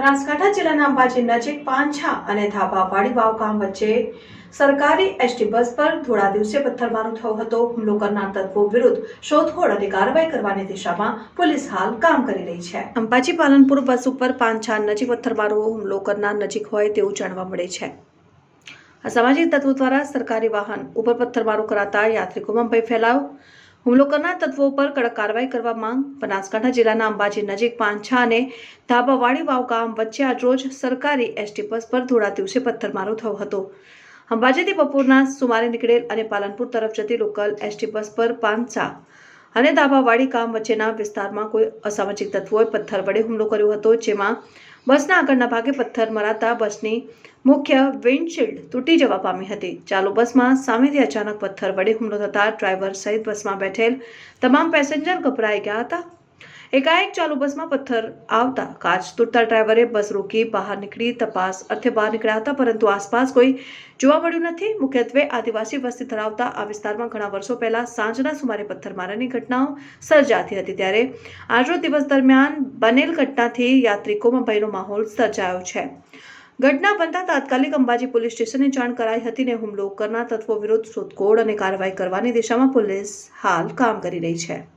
બનાસકાંઠા જિલ્લાના અંબાજી નજીક પાંછા અને ધાબાવાડી વાવ ગામ વચ્ચે સરકારી એસટી બસ પર થોડા દિવસે પથ્થરમારો થયો હતો. હુમલો કરનાર તત્વો વિરુદ્ધ શોધખોળ અને કાર્યવાહી કરવાની દિશામાં પોલીસ હાલ કામ કરી રહી છે. અંબાજી પાલનપુર બસ ઉપર પાંછા નજીક પથ્થરમારો હુમલો કરનાર નજીક હોય તેવું જાણવા મળે છે. અસામાજિક તત્વો દ્વારા સરકારી વાહન ઉપર પથ્થરમારો કરાતા યાત્રિકોમાં ભય ફેલાયો. હુમલો કરનાર તત્વો પર કડક કાર્યવાહી કરવા માંગ. બનાસકાંઠા જિલ્લાના અંબાજી નજીક પાંછા અને ધાબાવાડી વાવ ગામ વચ્ચે આજરોજ સરકારી એસટી બસ પર થોડા દિવસે પથ્થરમારો થયો હતો. અંબાજીથી બપોરના સુમારે નીકળેલ અને પાલનપુર તરફ જતી લોકલ એસટી બસ પર પાંચસા અને ધાબાવાડી ગામ વચ્ચેના વિસ્તારમાં કોઈ અસામાજિક તત્વોએ પથ્થર વડે હુમલો કર્યો હતો, જેમાં બસના આગળના ભાગે પથ્થર મરાતા બસની મુખ્ય વિન્ડશીલ્ડ તૂટી જવા પામી હતી. ચાલુ બસમાં સામેથી અચાનક પથ્થર વડે હુમલો થતા ડ્રાઈવર સહિત બસમાં બેઠેલ તમામ પેસેન્જર ગભરાઈ ગયા હતા. એકાએક ચાલુ બસમાં પથ્થર આવતા કાચ તૂટતા ડ્રાઈવરે બસ રોકી બહાર નીકળી તપાસ અર્થે બહાર નીકળ્યા હતા, પરંતુ આસપાસ કોઈ જોવા મળ્યું નથી. મુખ્યત્વે આદિવાસી વસ્તી ધરાવતા આ વિસ્તારમાં ઘણા વર્ષો પહેલા સાંજના સુમારે પથ્થરમારાની ઘટનાઓ સર્જાતી હતી, ત્યારે આજનો દિવસ દરમિયાન બનેલ ઘટનાથી યાત્રિકોમાં ભયનો માહોલ સર્જાયો છે. ઘટના બનતા તાત્કાલિક અંબાજી પોલીસ સ્ટેશને જાણ કરાઈ હતી ને હુમલો કરનાર તત્વો વિરુદ્ધ શોધખોળ અને કાર્યવાહી કરવાની દિશામાં પોલીસ હાલ કામ કરી રહી છે.